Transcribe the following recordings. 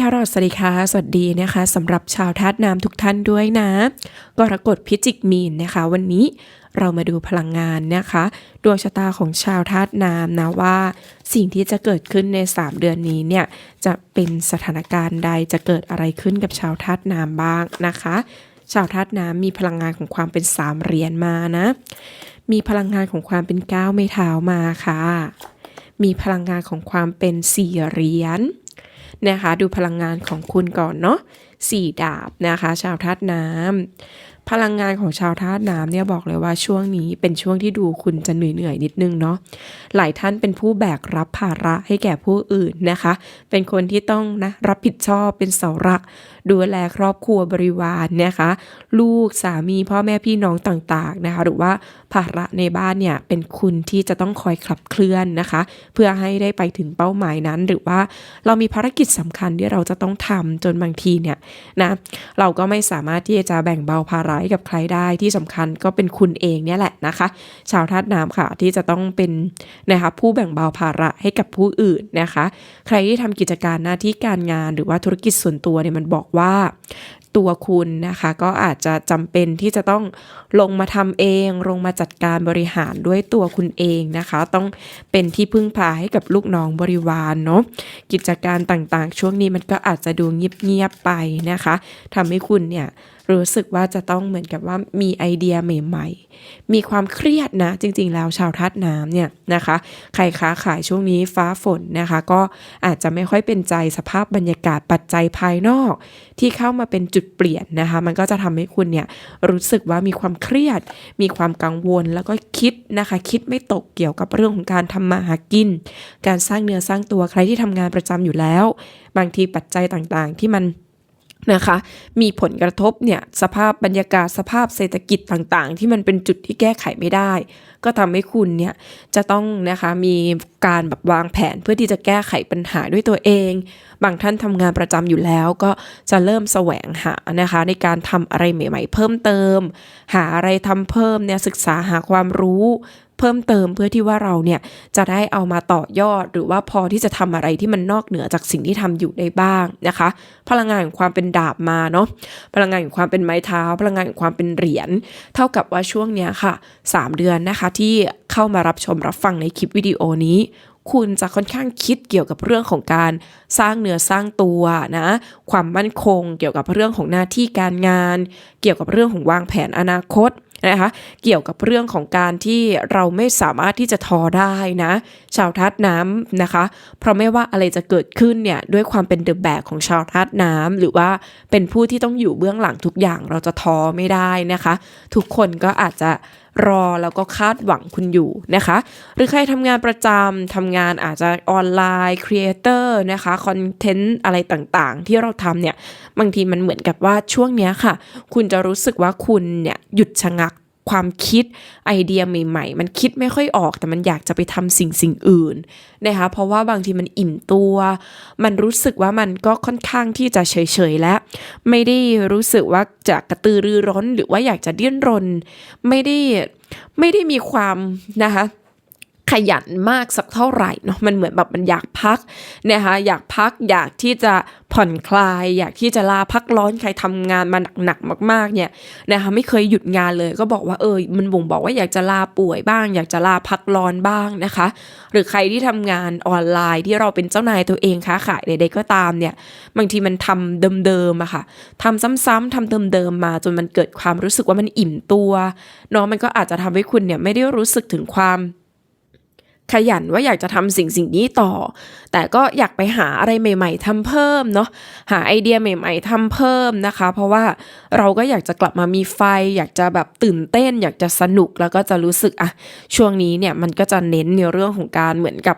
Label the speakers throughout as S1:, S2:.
S1: ทารอดสวัสดีค่ะสวัสดีนะคะสำหรับชาวธาตุน้ำทุกท่านด้วยนะกรกฎพิจิกมีนนะคะ วันนี้เรามาดูพลังงานนะคะดวงชะตาของชาวธาตุน้ำนะว่า สิ่งที่จะเกิดขึ้นใน 3 เดือนนี้เนี่ยจะเป็นสถานการณ์ใดจะเกิดอะไรขึ้นกับชาวธาตุน้ำบ้างนะคะ ชาวธาตุน้ำมีพลังงานของความเป็นสามเหรียญมานะ มีพลังงานของความเป็นก้าวไม่เท้ามาค่ะ มีพลังงานของความเป็นสี่เหรียญ นะคะ ดูพลังงานของคุณก่อนเนาะสี่ดาบนะคะ ชาวธาตุน้ำ พลังงานของชาวธาตุน้ำเนี่ยบอกเลยว่าช่วงนี้เป็นช่วงที่ดูคุณจะเหนื่อยๆนิดนึงเนาะหลายท่านเป็นผู้แบกรับภาระให้แก่ผู้อื่นนะคะ เป็นคนที่ต้องนะรับผิดชอบเป็นเสาหลัก ดูแลครอบครัวบริวารนะคะ ลูกสามีพ่อแม่พี่น้องต่างๆนะคะ หรือว่าภาระในบ้านเนี่ยเป็นคุณที่จะต้องคอยขับเคลื่อนนะคะ เพื่อให้ได้ไปถึงเป้าหมายนั้น หรือว่าเรามีภารกิจสำคัญที่เราจะต้องทำจนบางทีเนี่ยนะเราก็ไม่สามารถที่จะแบ่งเบาภาระให้กับใครได้ที่สำคัญก็เป็นคุณเองเนี่ยแหละนะคะ ชาวธาตุน้ำค่ะที่จะต้องเป็นนะคะผู้แบ่งเบาภาระให้กับผู้อื่นนะคะ ใครที่ทำกิจการหน้าที่การงานหรือว่าธุรกิจส่วนตัวเนี่ยมันบอกว่าตัวคุณนะคะก็อาจจะจำเป็นที่จะต้องลงมาทำเอง ลงมาจัดการบริหารด้วยตัวคุณเองนะคะ ต้องเป็นที่พึ่งพาให้กับลูกน้องบริวารเนาะกิจการต่างๆ ช่วงนี้มันก็อาจจะดูเงียบๆไปนะคะทำให้คุณเนี่ยรู้สึกว่าจะต้องเหมือนกับว่ามีไอเดียใหม่ๆ มีความเครียดนะ จริง ๆ แล้วชาวธาตุน้ำเนี่ยนะคะ ใครค้าขายช่วงนี้ฟ้าฝนนะคะ ก็อาจจะไม่ค่อยเป็นใจสภาพบรรยากาศปัจจัยภายนอก ที่เข้ามาเป็นจุดเปลี่ยนนะคะ มันก็จะทำให้คุณเนี่ยรู้สึกว่ามีความเครียด มีความกังวลแล้วก็คิดนะคะ คิดไม่ตกเกี่ยวกับเรื่องของการทำมาหากิน การสร้างเนื้อสร้างตัวใครที่ทำงานประจำอยู่แล้ว บางทีปัจจัยต่างๆ ที่มัน นะคะ มีผลกระทบเนี่ยสภาพบรรยากาศสภาพเศรษฐกิจต่างๆ ที่มันเป็นจุดที่แก้ไขไม่ได้ ก็ทำให้คุณเนี่ยจะต้องนะคะมีการแบบวางแผนเพื่อที่จะแก้ไขปัญหาด้วยตัวเอง บางท่านทำงานประจำอยู่แล้วก็จะเริ่มแสวงหานะคะ ในการทำอะไรใหม่ ๆ เพิ่มเติม หาอะไรทำเพิ่มเนี่ยศึกษาหาความรู้ เพิ่มเติมเพื่อที่ว่าเราเนี่ยจะได้เอามาต่อยอด หรือว่าพอที่จะทำอะไรที่มันนอกเหนือจากสิ่งที่ทำอยู่ได้บ้างนะคะ พลังงานของความเป็นดาบมาเนาะพลังงานของความเป็นไม้เท้า พลังงานของความเป็นเหรียญเท่ากับว่าช่วงเนี้ยค่ะ 3 เดือนนะคะที่เข้ามารับชมรับฟังในคลิปวิดีโอนี้คุณจะค่อนข้างคิดเกี่ยวกับเรื่องของการสร้างเนื้อสร้างตัวนะ ความมั่นคง เกี่ยวกับเรื่องของหน้าที่การงาน เกี่ยวกับเรื่องของวางแผนอนาคต นะคะเกี่ยวกับเรื่องของการที่เราไม่สามารถที่จะทอได้นะ ชาวทัดน้ำนะคะ เพราะไม่ว่าอะไรจะเกิดขึ้นเนี่ยด้วยความเป็นเดอะแบกของชาวทัดน้ำหรือว่าเป็นผู้ที่ต้องอยู่เบื้องหลังทุกอย่างเราจะท้อไม่ได้นะคะ ทุกคนก็อาจจะ รอแล้วก็คาดหวังคุณอยู่นะคะ หรือใครทำงานประจำทำงานอาจจะออนไลน์ครีเอเตอร์นะคะคอนเทนต์อะไรต่างๆ ที่เราทำเนี่ยบางทีมันเหมือนกับว่าช่วงเนี้ยค่ะ คุณจะรู้สึกว่าคุณเนี่ยหยุดชะงัก ความคิดไอเดียใหม่ ๆ มันคิดไม่ค่อยออก แต่มันอยากจะไปทำสิ่งสิ่งอื่นนะคะเพราะว่าบางทีมันอิ่มตัว มันรู้สึกว่ามันก็ค่อนข้างที่จะเฉยๆแล้วไม่ได้รู้สึกว่าจะกระตือรือร้นหรือว่าอยากจะดิ้นรน ไม่ได้ไม่ได้มีความนะคะ ขยันมากสักเท่าไหร่เนาะมันเหมือนแบบมันอยากพักนะคะอยากพักอยากที่จะผ่อนคลาย อยากที่จะลาพักร้อนใครทำงานมาหนักๆมากๆเนี่ยนะคะไม่เคยหยุดงานเลย ก็บอกว่าเออมันบ่งบอกว่าอยากจะลาป่วยบ้าง อยากจะลาพักร้อนบ้างนะคะ หรือใครที่ทำงานออนไลน์ที่เราเป็นเจ้านายตัวเองค้าขายใดๆก็ตามเนี่ยบางทีมันทำเดิมๆอะค่ะทำซ้ำๆทำเดิมๆมาจนมันเกิดความรู้สึกว่ามันอิ่มตัวเนาะมันก็อาจจะทำให้คุณเนี่ยไม่ได้รู้สึกถึงความ ขยันว่าอยากจะทำสิ่งสิ่งนี้ต่อ แต่ก็อยากไปหาอะไรใหม่ ๆทำเพิ่มเนาะหาไอเดียใหม่ ๆทำเพิ่มนะคะ เพราะว่าเราก็อยากจะกลับมามีไฟ อยากจะแบบตื่นเต้น อยากจะสนุกแล้วก็จะรู้สึกอะช่วงนี้เนี่ยมันก็จะเน้นในเรื่องของการเหมือนกับ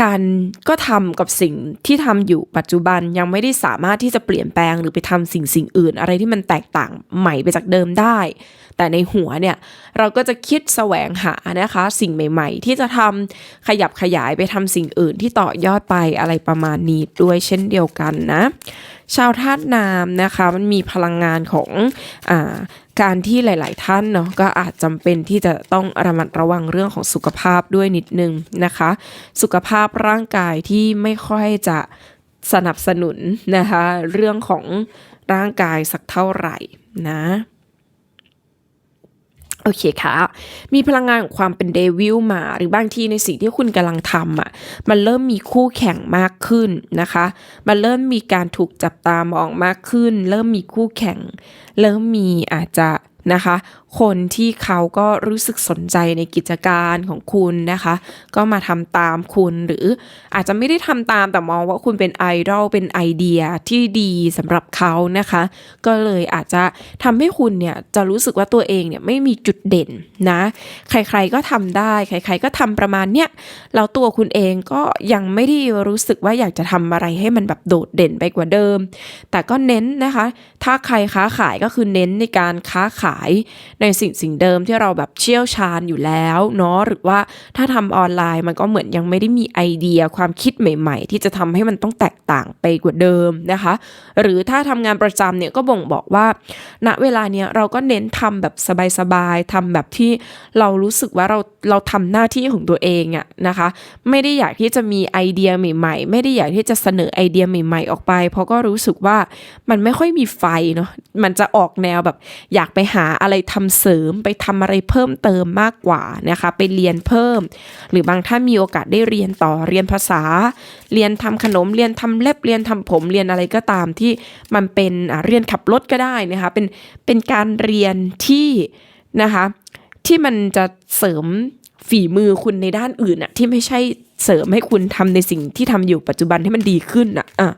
S1: การก็ทำกับสิ่งที่ทำอยู่ปัจจุบันยังไม่ได้สามารถที่จะเปลี่ยนแปลงหรือไปทำสิ่งสิ่งอื่น อะไรที่มันแตกต่างใหม่ไปจากเดิมได้ แต่ในหัวเนี่ยเราก็จะคิดแสวงหานะคะ สิ่งใหม่ ๆ ที่จะทำขยับขยายไปทำสิ่งอื่นที่ต่อยอดไปอะไรประมาณนี้ด้วยเช่นเดียวกันนะ ชาวธาตุน้ำนะคะมันมีพลังงานของอ่า การที่หลาย ๆ ท่านเนาะก็อาจจำเป็นที่จะต้องระมัดระวังเรื่องของสุขภาพด้วยนิดนึงนะคะ สุขภาพร่างกายที่ไม่ค่อยจะสนับสนุนนะคะ เรื่องของร่างกายสักเท่าไหร่นะ โอเคค่ะ มีพลังงานของความเป็นเดวิลมา หรือบางทีในสิ่งที่คุณกำลังทำอะ มันเริ่มมีคู่แข่งมากขึ้นนะคะ มันเริ่มมีการถูกจับตามองมากขึ้น เริ่มมีคู่แข่ง เริ่มมีอาจจะนะคะ คนที่เขาก็รู้สึกสนใจในกิจการของคุณนะคะ ก็มาทำตามคุณหรืออาจจะไม่ได้ทำตามแต่มองว่าคุณเป็นไอดอลเป็นไอเดียที่ดีสำหรับเขานะคะ ก็เลยอาจจะทำให้คุณเนี่ยจะรู้สึกว่าตัวเองเนี่ยไม่มีจุดเด่นนะ ใครๆก็ทำได้ใครๆก็ทำประมาณเนี้ยแล้วตัวคุณเองก็ยังไม่ได้รู้สึกว่าอยากจะทำอะไรให้มันแบบโดดเด่นไปกว่าเดิม แต่ก็เน้นนะคะ ถ้าใครค้าขายก็คือเน้นในการค้าขายในในสิ่งสิ่งเดิมที่เราแบบเชี่ยวชาญอยู่แล้วเนาะหรือว่าถ้าทำออนไลน์มันก็เหมือนยังไม่ได้มีไอเดียความคิดใหม่ๆ ที่จะทำให้มันต้องแตกต่างไปกว่าเดิมนะคะ หรือถ้าทำงานประจำเนี่ยก็บ่งบอกว่า ณเวลาเนี้ยเราก็เน้นทำแบบสบายๆทำแบบที่เรารู้สึกว่าเราเราทำหน้าที่ของตัวเองอะนะคะ ไม่ได้อยากที่จะมีไอเดียใหม่ ๆ ไม่ได้อยากที่จะเสนอไอเดียใหม่ ๆ ออกไป เพราะก็รู้สึกว่ามันไม่ค่อยมีไฟเนาะมันจะออกแนวแบบอยากไปหาอะไรทำเสริมไปทำอะไรเพิ่มเติมมากกว่านะคะไปเรียนเพิ่ม หรือบางท่านมีโอกาสได้เรียนต่อเรียนภาษา เรียนทำขนมเรียนทำเล็บเรียนทำผมเรียนอะไรก็ตามที่มันเป็นอะเรียนขับรถก็ได้นะคะเป็นเป็นการเรียนที่นะคะที่มันจะเสริมฝีมือคุณในด้านอื่นอะที่ไม่ใช่เสริมให้คุณทำในสิ่งที่ทำอยู่ปัจจุบันให้มันดีขึ้นอะอะ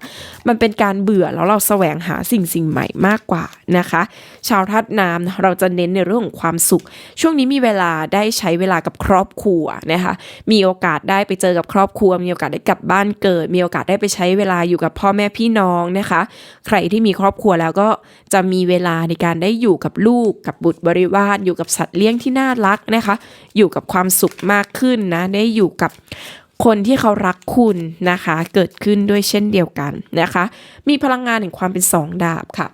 S1: มันเป็นการเบื่อแล้วเราแสวงหาสิ่งสิ่งใหม่มากกว่านะคะ ชาวทัดน้ำเราจะเน้นในเรื่องของความสุข ช่วงนี้มีเวลาได้ใช้เวลากับครอบครัวนะคะ มีโอกาสได้ไปเจอกับครอบครัว มีโอกาสได้กลับบ้านเกิด มีโอกาสได้ไปใช้เวลาอยู่กับพ่อแม่พี่น้องนะคะ ใครที่มีครอบครัวแล้วก็จะมีเวลาในการได้อยู่กับลูกกับบุตรบริวารอยู่กับสัตว์เลี้ยงที่น่ารักนะคะ อยู่กับความสุขมากขึ้นนะได้อยู่กับคนที่เขารักคุณนะคะ เกิดขึ้นด้วยเช่นเดียวกันนะคะ มีพลังงานแห่งความเป็นสองดาบค่ะ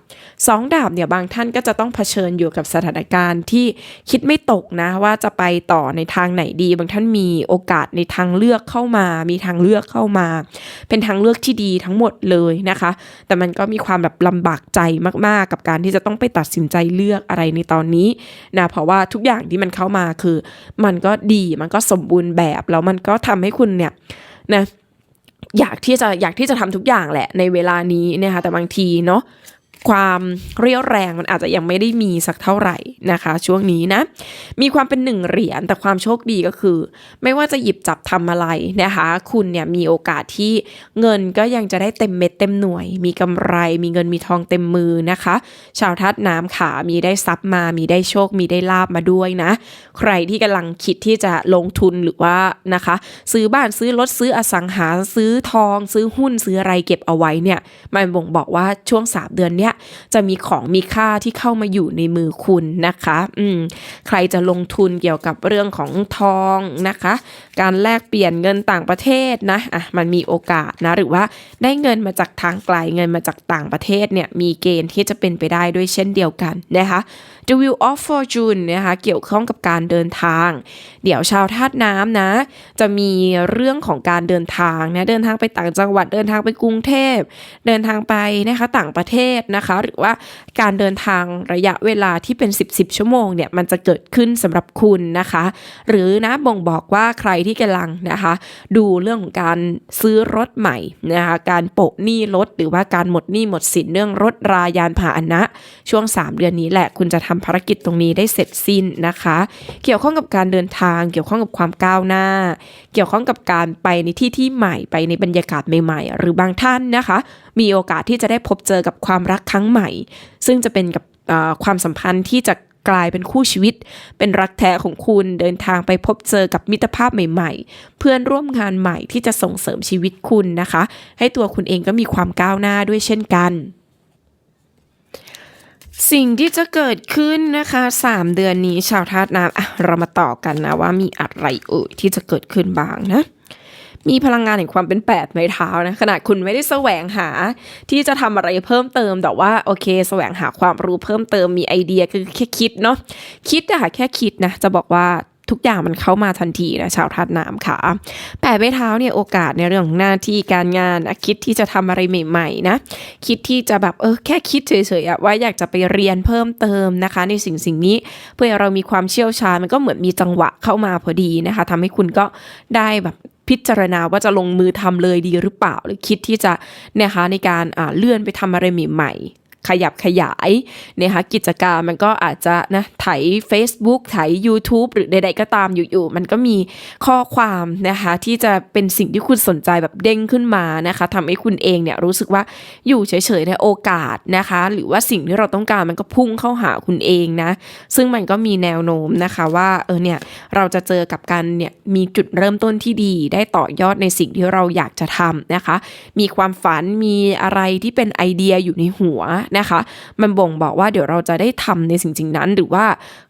S1: สองดาบเนี่ยบางท่านก็จะต้องเผชิญอยู่กับสถานการณ์ที่คิดไม่ตกนะว่าจะไปต่อในทางไหนดี บางท่านมีโอกาสในทางเลือกเข้ามา มีทางเลือกเข้ามา เป็นทางเลือกที่ดีทั้งหมดเลยนะคะ แต่มันก็มีความแบบลำบากใจมากๆ กับการที่จะต้องไปตัดสินใจเลือกอะไรในตอนนี้นะเพราะว่าทุกอย่างที่มันเข้ามาคือ มันก็ดีมันก็สมบูรณ์แบบแล้วมันก็ทำให้คุณเนี่ยนะอยากที่จะอยากที่จะทำทุกอย่างแหละในเวลานี้นะคะแต่บางทีเนาะ ความเรียวแรงมันอาจจะยังไม่ได้มีสักเท่าไหร่นะคะ ช่วงนี้นะ มีความเป็นหนึ่งเหรียญแต่ความโชคดีก็คือ ไม่ว่าจะหยิบจับทำอะไรนะคะ คุณเนี่ยมีโอกาสที่เงินก็ยังจะได้เต็มเม็ดเต็มหน่วย มีกำไร มีเงินมีทองเต็มมือนะคะ ชาวทัดน้ำขามีได้ทรัพย์มา มีได้โชค มีได้ลาบมาด้วยนะ ใครที่กำลังคิดที่จะลงทุนหรือว่านะคะ ซื้อบ้านซื้อรถซื้ออสังหาซื้อทอง ซื้อหุ้นซื้ออะไรเก็บเอาไว้เนี่ยมันบ่งบอกว่าช่วง3เดือนเนี้ยจะมีของมีค่าที่เข้ามาอยู่ในมือคุณนะคะ อืมใครจะลงทุนเกี่ยวกับเรื่องของทองนะคะ การแลกเปลี่ยนเงินต่างประเทศนะอะมันมีโอกาสนะหรือว่าได้เงินมาจากทางไกลเงินมาจากต่างประเทศเนี่ยมีเกณฑ์ที่จะเป็นไปได้ด้วยเช่นเดียวกันนะคะ The Wheel of Fortune นะคะเกี่ยวข้องกับการเดินทาง เดี๋ยวชาวธาตุน้ำนะ จะมีเรื่องของการเดินทางนะเดินทางไปต่างจังหวัดเดินทางไปกรุงเทพ เดินทางไปนะคะต่างประเทศนะคะหรือว่าการเดินทางระยะเวลาที่เป็น 10 10ชั่วโมงเนี่ยมันจะเกิดขึ้นสำหรับคุณนะคะ หรือนะบ่งบอกว่าใครที่กำลังนะคะ ดูเรื่องของการซื้อรถใหม่นะคะการโปะหนี้รถหรือว่าการหมดหนี้หมดสินเรื่องรถรายานพาหนะ ช่วง 3 เดือนนี้แหละคุณจะทำภารกิจตรงนี้ได้เสร็จสิ้นนะคะ เกี่ยวข้องกับการเดินทาง เกี่ยวข้องกับความก้าวหน้า เกี่ยวข้องกับการไปในที่ที่ใหม่ไปในบรรยากาศใหม่ ๆ หรือบางท่านนะคะ มีโอกาสที่จะได้พบเจอกับความรักครั้งใหม่ ซึ่งจะเป็นกับความสัมพันธ์ที่จะกลายเป็นคู่ชีวิต เป็นรักแท้ของคุณเดินทางไปพบเจอกับมิตรภาพใหม่ ๆ เพื่อนร่วมงานใหม่ที่จะส่งเสริมชีวิตคุณนะคะ ให้ตัวคุณเองก็มีความก้าวหน้าด้วยเช่นกัน สิ่งที่จะเกิดขึ้นนะคะ 3 เดือนนี้ชาวธาตุน้ำอะเรามาต่อกันนะว่ามีอะไรเอ่ยที่จะเกิดขึ้นบ้างนะ มีพลังงานแห่งความเป็นแปดไม้เท้านะขนาดคุณไม่ได้แสวงหาที่จะทำอะไรเพิ่มเติมแต่ว่าโอเค แสวงหาความรู้เพิ่มเติมมีไอเดียคือแค่คิดเนาะคิดอะค่ะแค่คิดนะจะบอกว่าทุกอย่างมันเข้ามาทันทีนะชาวธาตุน้ำค่ะแปดไม้เท้าเนี่ยโอกาสในเรื่องหน้าที่การงานอะคิดที่จะทำอะไรใหม่ๆนะคิดที่จะแบบเออแค่คิดเฉยๆอะว่าอยากจะไปเรียนเพิ่มเติมนะคะ ในสิ่งสิ่งนี้เพื่อเรามีความเชี่ยวชาญมันก็เหมือนมีจังหวะเข้ามาพอดีนะคะทำให้คุณก็ได้แบบ พิจารณาว่าจะลงมือทำเลยดีหรือเปล่า หรือคิดที่จะนะคะในการอ่าเลื่อนไปทำอะไรใหม่ ขยับขยายนะคะกิจการมันก็อาจจะนะไถ Facebook ไถ YouTube หรือใดๆก็ตามอยู่ๆมันก็มีข้อความนะคะที่จะเป็นสิ่งที่คุณสนใจแบบเด้งขึ้นมานะคะทำให้คุณเองเนี่ยรู้สึกว่าอยู่เฉยๆในโอกาสนะคะ หรือว่าสิ่งที่เราต้องการมันก็พุ่งเข้าหาคุณเองนะ ซึ่งมันก็มีแนวโน้มนะคะว่าเออเนี่ยเราจะเจอกับการเนี่ยมีจุดเริ่มต้นที่ดีได้ต่อยอดในสิ่งที่เราอยากจะทำนะคะ มีความฝันมีอะไรที่เป็นไอเดียอยู่ในหัวนะคะ มันบ่งบอกว่าเดี๋ยวเราจะได้ทำในสิ่งสิ่งนั้น หรือว่า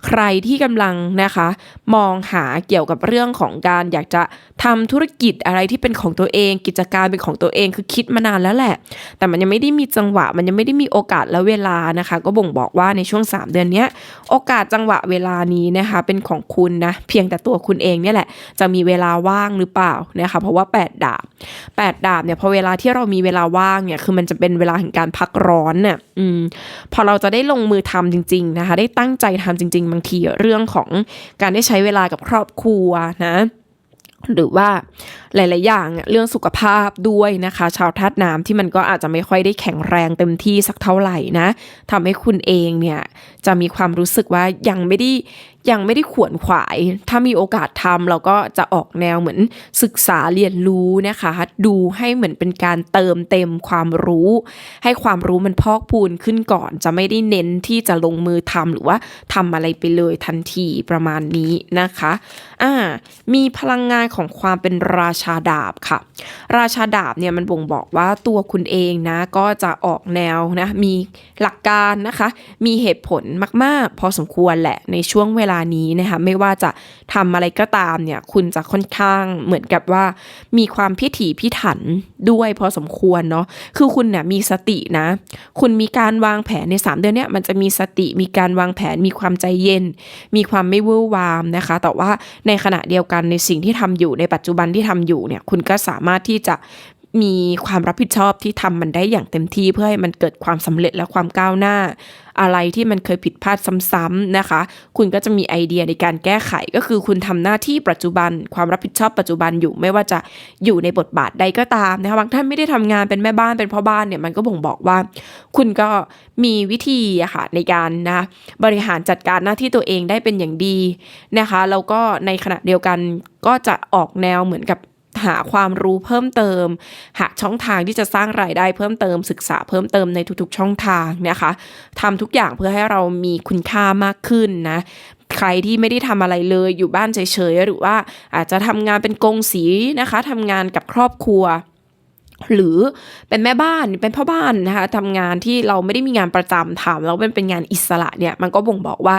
S1: ใครที่กำลังนะคะ มองหาเกี่ยวกับเรื่องของการอยากจะทำธุรกิจอะไรที่เป็นของตัวเอง กิจการเป็นของตัวเองคือคิดมานานแล้วแหละ แต่มันยังไม่ได้มีจังหวะ มันยังไม่ได้มีโอกาสและเวลานะคะ ก็บ่งบอกว่าในช่วง 3 เดือนนี้โอกาสจังหวะเวลานี้นะคะเป็นของคุณนะเพียงแต่ตัวคุณเองเนี่ยแหละ จะมีเวลาว่างหรือเปล่านะคะเพราะว่า 8 ดาบ 8 ดาบเนี่ยพอเวลาที่เรามีเวลาว่างเนี่ยคือมันจะเป็นเวลาแห่งการพักร้อนเนี่ยอืมพอเราจะได้ลงมือทำจริง ๆ นะคะ ได้ตั้งใจทำจริง ๆ บางทีเรื่องของการได้ใช้เวลากับครอบครัวนะหรือว่าหลาย ๆ อย่างเรื่องสุขภาพด้วยนะคะ ชาวธาตุน้ำที่มันก็อาจจะไม่ค่อยได้แข็งแรงเต็มที่สักเท่าไหร่นะทำให้คุณเองเนี่ยจะมีความรู้สึกว่ายังไม่ได้ ยังไม่ได้ขวนขวาย ถ้ามีโอกาสทำเราก็จะออกแนวเหมือนศึกษาเรียนรู้นะคะ ดูให้เหมือนเป็นการเติมเต็มความรู้ ให้ความรู้มันพอกพูนขึ้นก่อน จะไม่ได้เน้นที่จะลงมือทำหรือว่าทำอะไรไปเลยทันทีประมาณนี้นะคะอ่ามีพลังงานของความเป็นราชาดาบค่ะ ราชาดาบเนี่ยมันบ่งบอกว่าตัวคุณเองนะก็จะออกแนวนะมีหลักการนะคะ มีเหตุผลมาก ๆ พอสมควรแหละในช่วงเวลานี้นะคะไม่ว่าจะทำอะไรก็ตามเนี่ยคุณจะค่อนข้างเหมือนกับว่า มีความพิถีพิถันด้วยพอสมควรเนาะคือคุณเนี่ยมีสตินะ คุณมีการวางแผนใน 3 เดือนเนี่ยมันจะมีสติมีการวางแผนมีความใจเย็น มีความไม่เวอร์วามนะคะ แต่ว่าในขณะเดียวกันในสิ่งที่ทำอยู่ในปัจจุบันที่ทำอยู่เนี่ยคุณก็สามารถที่จะ มีความรับผิดชอบที่ทำมันได้อย่างเต็มที่เพื่อให้มันเกิดความสำเร็จและความก้าวหน้า อะไรที่มันเคยผิดพลาดซ้ำๆนะคะ คุณก็จะมีไอเดียในการแก้ไขก็คือคุณทำหน้าที่ปัจจุบัน ความรับผิดชอบปัจจุบันอยู่ไม่ว่าจะอยู่ในบทบาทใดก็ตามนะคะบางท่านไม่ได้ทำงานเป็นแม่บ้านเป็นพ่อบ้านเนี่ยมันก็บ่งบอกว่า คุณก็มีวิธีอะค่ะในการนะบริหารจัดการหน้าที่ตัวเองได้เป็นอย่างดีนะคะแล้วก็ในขณะเดียวกันก็จะออกแนวเหมือนกับ หาความรู้เพิ่มเติม หาช่องทางที่จะสร้างรายได้เพิ่มเติม ศึกษาเพิ่มเติมในทุกๆช่องทางนะคะทำทุกอย่างเพื่อให้เรามีคุณค่ามากขึ้นนะใครที่ไม่ได้ทำอะไรเลยอยู่บ้านเฉยๆหรือว่าอาจจะทำงานเป็นกงสีนะคะทำงานกับครอบครัว หรือเป็นแม่บ้านเป็นพ่อบ้านนะคะทำงานที่เราไม่ได้มีงานประจำทำแล้วเป็นเป็นงานอิสระเนี่ย มันก็บ่งบอกว่า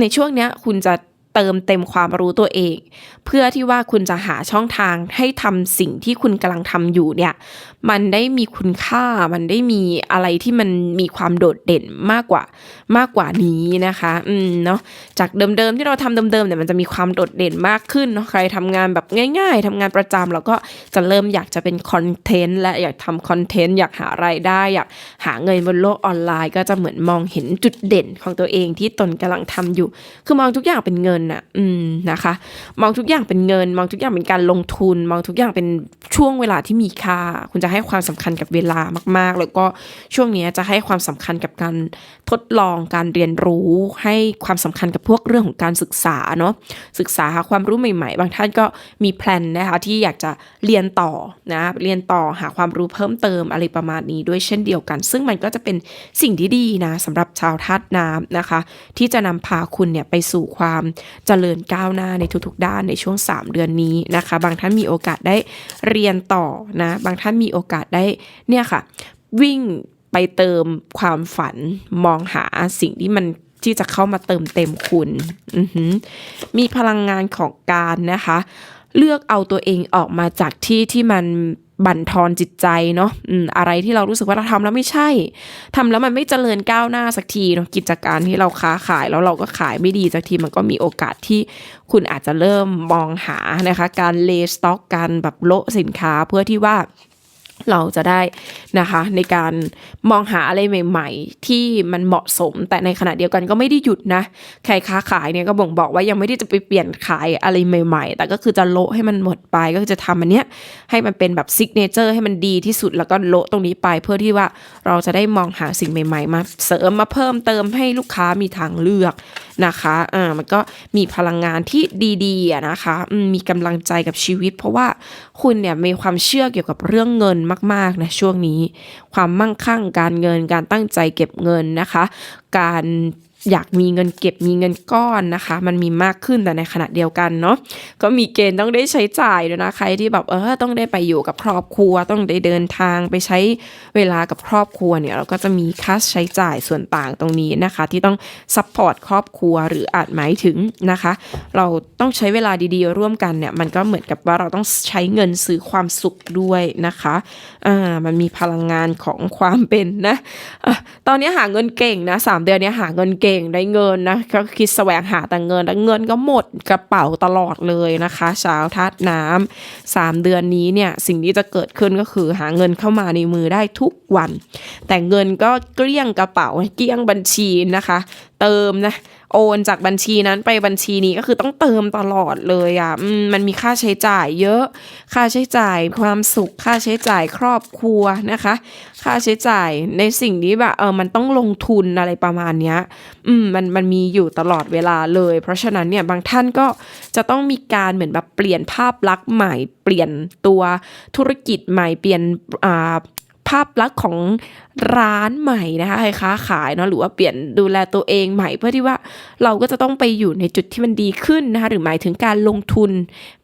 S1: ในช่วงเนี้ยคุณจะ เติมเต็มความรู้ตัวเอง เพื่อที่ว่าคุณจะหาช่องทางให้ทำสิ่งที่คุณกำลังทำอยู่เนี่ย มันได้มีคุณค่า มันได้มีอะไรที่มันมีความโดดเด่นมากกว่ามากกว่านี้นะคะ อืมเนาะจากเดิมๆที่เราทำเดิมๆเนี่ยมันจะมีความโดดเด่นมากขึ้นเนาะใครทำงานแบบง่าย ๆทำงานประจำเราก็จะเริ่มอยากจะเป็นคอนเทนต์และอยากทำคอนเทนต์อยากหารายได้อยากหาเงินบนโลกออนไลน์ ก็จะเหมือนมองเห็นจุดเด่นของตัวเองที่ตนกำลังทำอยู่ คือมองทุกอย่างเป็นเงินอะอืมนะคะ มองทุกอย่างเป็นเงิน มองทุกอย่างเป็นการลงทุน มองทุกอย่างเป็นช่วงเวลาที่มีค่า คุณจะให้ความสำคัญกับเวลามาก ๆ แล้วก็ช่วงนี้จะให้ความสำคัญกับการทดลองการเรียนรู้ ให้ความสำคัญกับพวกเรื่องของการศึกษาเนาะศึกษาหาความรู้ใหม่ ๆ บางท่านก็มีแพลนนะคะที่อยากจะเรียนต่อนะเรียนต่อหาความรู้เพิ่มเติมอะไรประมาณนี้ด้วยเช่นเดียวกัน ซึ่งมันก็จะเป็นสิ่งที่ดีนะสำหรับชาวธาตุน้ำนะคะ ที่จะนำพาคุณเนี่ยไปสู่ความเจริญก้าวหน้าในทุกๆด้านในช่วง 3 เดือนนี้นะคะ บางท่านมีโอกาสได้เรียนต่อนะ บางท่านมีโอกาสได้เนี่ยค่ะ วิ่งไปเติมความฝันมองหาสิ่งที่มันที่จะเข้ามาเติมเต็มคุณมีพลังงานของการนะคะ เลือกเอาตัวเองออกมาจากที่ที่มัน บั่นทอนจิตใจเนาะอืมอะไรที่เรารู้สึกว่าเราทำแล้วไม่ใช่ทำแล้วมันไม่เจริญก้าวหน้าสักทีเนาะกิจการที่เราค้าขายแล้วเราก็ขายไม่ดีสักทีมันก็มีโอกาสที่คุณอาจจะเริ่มมองหานะคะ การเลสต็อกการแบบโละสินค้าเพื่อที่ว่า เราจะได้นะคะในการมองหาอะไรใหม่ ๆ ที่มันเหมาะสม แต่ในขณะเดียวกันก็ไม่ได้หยุดนะใครค้าขายเนี่ยก็บ่งบอกว่ายังไม่ได้จะไปเปลี่ยนขายอะไรใหม่ ๆ แต่ก็คือจะโละให้มันหมดไปก็จะทำอันเนี้ยให้มันเป็นแบบซิกเนเจอร์ให้มันดีที่สุดแล้วก็โละตรงนี้ไปเพื่อที่ว่าเราจะได้มองหาสิ่งใหม่ ๆ มาเสริมมาเพิ่มเติมให้ลูกค้ามีทางเลือกนะคะอ่ามันก็มีพลังงานที่ดีๆนะคะมมีกำลังใจกับชีวิต เพราะว่า คุณเนี่ยมีความเชื่อเกี่ยวกับเรื่องเงินมากๆนะช่วงนี้ ความมั่งคั่งการเงินการตั้งใจเก็บเงินนะคะ การอยากมีเงินเก็บมีเงินก้อนนะคะ มันมีมากขึ้นแต่ในขณะเดียวกันเนาะก็มีเกณฑ์ต้องได้ใช้จ่ายด้วยนะใครที่แบบเออต้องได้ไปอยู่กับครอบครัว ต้องได้เดินทางไปใช้เวลากับครอบครัวเนี่ยเราก็จะมีค่าใช้จ่ายส่วนต่างตรงนี้นะคะ ที่ต้องซัพพอร์ตครอบครัวหรืออาจหมายถึงนะคะ เราต้องใช้เวลาดีๆ ร่วมกันเนี่ยมันก็เหมือนกับว่าเราต้องใช้เงินซื้อความสุขด้วยนะคะอ่ามันมีพลังงานของความเป็นนะอะตอนนี้หาเงินเก่งนะสามเดือนนี้หาเงินเก่งได้เงินนะก็คิดแสวงหาแต่เงินแล้วเงินก็หมดกระเป๋าตลอดเลยนะคะชาวทัดน้ำสามเดือนนี้เนี่ยสิ่งที่จะเกิดขึ้นก็คือหาเงินเข้ามาในมือได้ทุกวัน แต่เงินก็เกลี้ยงกระเป๋าเกลี้ยงบัญชีนะคะ เติมนะ โอนจากบัญชีนั้นไปบัญชีนี้ก็คือต้องเติมตลอดเลยอะมันมีค่าใช้จ่ายเยอะ ค่าใช้จ่ายความสุข ค่าใช้จ่ายครอบครัวนะคะ ค่าใช้จ่ายในสิ่งที่แบบเออมันต้องลงทุนอะไรประมาณเนี้ย อืมมันมันมีอยู่ตลอดเวลาเลย เพราะฉะนั้นเนี่ยบางท่านก็จะต้องมีการเหมือนแบบเปลี่ยนภาพลักษณ์ใหม่ เปลี่ยนตัวธุรกิจใหม่เปลี่ยนอ่าภาพลักษณ์ของ ร้านใหม่นะคะให้ค้าขายเนาะหรือว่าเปลี่ยนดูแลตัวเองใหม่เพื่อที่ว่าเราก็จะต้องไปอยู่ในจุดที่มันดีขึ้นนะคะหรือหมายถึงการลงทุน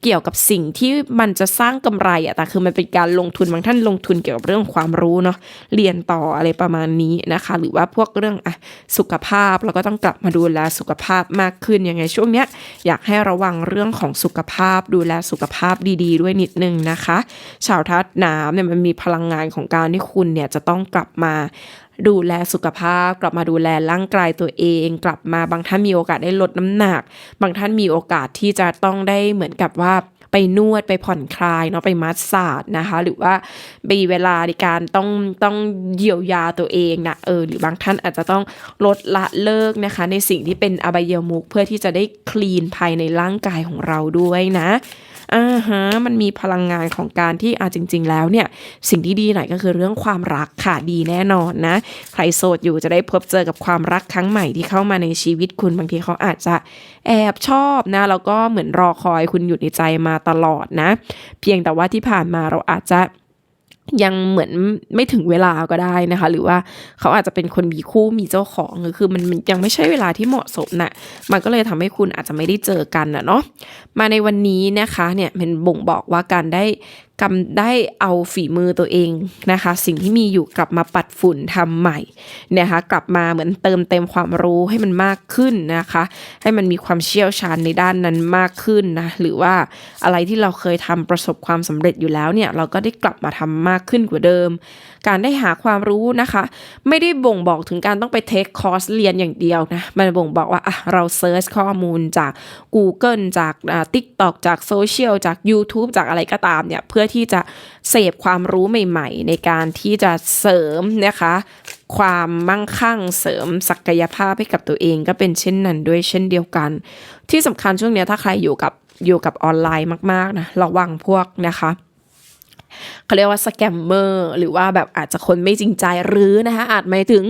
S1: เกี่ยวกับสิ่งที่มันจะสร้างกำไรอะแต่คือมันเป็นการลงทุนบางท่านลงทุนเกี่ยวกับเรื่องความรู้เนาะเรียนต่ออะไรประมาณนี้นะคะ หรือว่าพวกเรื่องอะสุขภาพเราก็ต้องกลับมาดูแลสุขภาพมากขึ้นยังไงช่วงเนี้ยอยากให้ระวังเรื่องของสุขภาพดูแลสุขภาพดี ๆ ด้วยนิดนึงนะคะ ชาวทัศน์น้ำเนี่ยมันมีพลังงานของการที่คุณเนี่ยจะต้องกลับมาดูแลสุขภาพ กลับมาดูแลร่างกายตัวเอง กลับมาบางท่านมีโอกาสได้ลดน้ำหนัก บางท่านมีโอกาสที่จะต้องได้เหมือนกับว่าไปนวดไปผ่อนคลายเนาะไปมัสซาดนะคะ หรือว่ามีเวลาในการต้องต้องเยียวยาตัวเองนะเออหรือบางท่านอาจจะต้องลดละเลิกนะคะ ในสิ่งที่เป็นอบายมุกเพื่อที่จะได้คลีนภายในร่างกายของเราด้วยนะ อ่าฮะมันมีพลังงานของการที่อาจริง ๆ แล้วเนี่ยสิ่งที่ดีหน่อยก็คือเรื่องความรักค่ะดีแน่นอนนะ ใครโสดอยู่จะได้พบเจอกับความรักครั้งใหม่ที่เข้ามาในชีวิตคุณบางทีเขาอาจจะแอบชอบนะแล้วก็เหมือนรอคอยคุณอยู่ในใจมาตลอดนะ เพียงแต่ว่าที่ผ่านมาเราอาจจะ ยังเหมือนไม่ถึงเวลาก็ได้นะคะ หรือว่าเขาอาจจะเป็นคนมีคู่มีเจ้าของคือมันมันยังไม่ใช่เวลาที่เหมาะสมนะ่ะมันก็เลยทำให้คุณอาจจะไม่ได้เจอกันนะเนาะมาในวันนี้นะคะเนี่ยเป็นบ่งบอกว่าการได้กำได้เอาฝีมือตัวเองนะคะ สิ่งที่มีอยู่กลับมาปัดฝุ่นทำใหม่นะคะกลับมาเหมือนเติมเต็มความรู้ให้มันมากขึ้นนะคะ ให้มันมีความเชี่ยวชาญในด้านนั้นมากขึ้นนะหรือว่าอะไรที่เราเคยทำประสบความสำเร็จอยู่แล้วเนี่ยเราก็ได้กลับมาทำมากขึ้นกว่าเดิม การได้หาความรู้นะคะ ไม่ได้บ่งบอกถึงการต้องไปเทคคอร์สเรียนอย่างเดียวนะ มันบ่งบอกว่าอะเราเซิร์ชข้อมูลจาก Google จากอ่า TikTok จากโซเชียลจาก YouTube จากอะไรก็ตามเนี่ย เพื่อที่จะเสพความรู้ใหม่ ๆ ในการที่จะเสริมนะคะ ความมั่งคั่งเสริมศักยภาพให้กับตัวเองก็เป็นเช่นนั้นด้วยเช่นเดียวกัน ที่สำคัญช่วงนี้ถ้าใครอยู่กับอยู่กับออนไลน์มากๆนะระวังพวกนะคะ เขาเรียกว่าสแกมเมอร์หรือว่าแบบอาจจะคนไม่จริงใจหรือนะคะอาจหมายถึง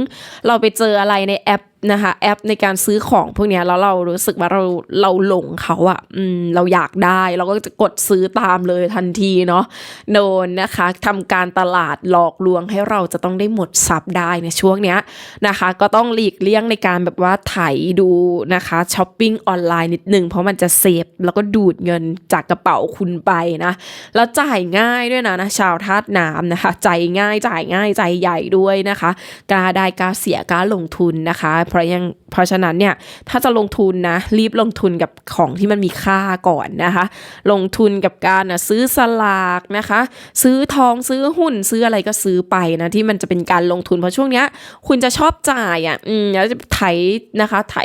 S1: เราไปเจออะไรในแอป นะคะแอปในการซื้อของพวกนี้แล้วเรารู้สึกว่าเราเราหลงเขาอะ่ะอืมเราอยากได้เราก็จะกดซื้อตามเลยทันทีเนาะโดนนะคะทำการตลาดหลอกลวงให้เราจะต้องได้หมดทรัพย์ได้ในช่วงเนี้ยนะคะ ก็ต้องหลีกเลี่ยงในการแบบว่าไถดูนะคะช้อปปิ้งออนไลน์นิดนึงเพราะมันจะเซฟแล้วก็ดูดเงินจากกระเป๋าคุณไปนะ แล้วจ่ายง่ายด้วยนะนะชาวธาตุน้ำนะคะ ใจง่ายจ่ายง่ายใจใหญ่ด้วยนะคะกล้าได้กล้าเสียกล้าลงทุนนะคะ Brian เพราะฉะนั้นเนี่ยถ้าจะลงทุนนะรีบลงทุนกับของที่มันมีค่าก่อนนะคะ ลงทุนกับการนะซื้อสลากนะคะ ซื้อทองซื้อหุ้นซื้ออะไรก็ซื้อไปนะที่มันจะเป็นการลงทุนเพราะช่วงเนี้ยคุณจะชอบจ่ายอะอืมแล้วจะไถนะคะไถ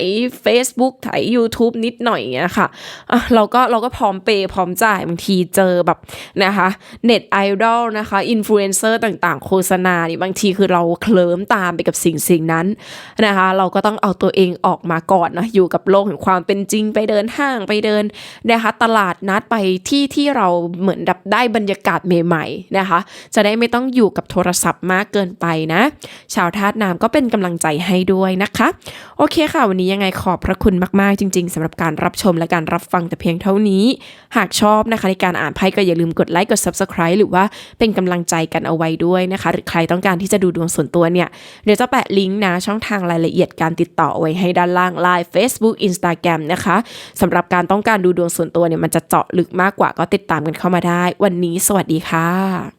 S1: Facebook ไถ YouTube นิดหน่อยเงี้ยค่ะอะเราก็เราก็พร้อมเปย์พร้อมจ่ายบางทีเจอแบบนะคะเน็ตไอดอลนะคะอินฟลูเอนเซอร์ต่างๆ โฆษณานี่บางทีคือเราเคลิ้มตามไปกับสิ่งสิ่งนั้นนะคะ เราก็ต้องเอาตัวเองออกมาก่อนนะอยู่กับโลกแห่งความเป็นจริงไปเดินห้างไปเดินนะคะตลาดนัดไปที่ที่เราเหมือนดับได้บรรยากาศใหม่ๆนะคะ จะได้ไม่ต้องอยู่กับโทรศัพท์มากเกินไปนะ ชาวธาตุน้ำก็เป็นกำลังใจให้ด้วยนะคะ โอเคค่ะ วันนี้ยังไงขอบพระคุณมากๆจริง ๆสำหรับการรับชมและการรับฟังแต่เพียงเท่านี้ หากชอบนะคะในการอ่านไพ่ก็อย่าลืมกดไลค์กด subscribe หรือว่าเป็นกำลังใจกันเอาไว้ด้วยนะคะ หรือใครต้องการที่จะดูดวงส่วนตัวเนี่ยเดี๋ยวจะแปะลิงก์นะช่องทางรายละเอียดการติดต่อไว้ให้ด้านล่าง Line Facebook Instagram นะคะสำหรับการต้องการดูดวงส่วนตัวเนี่ยมันจะเจาะลึกมากกว่าก็ติดตามกันเข้ามาได้ วันนี้สวัสดีค่ะ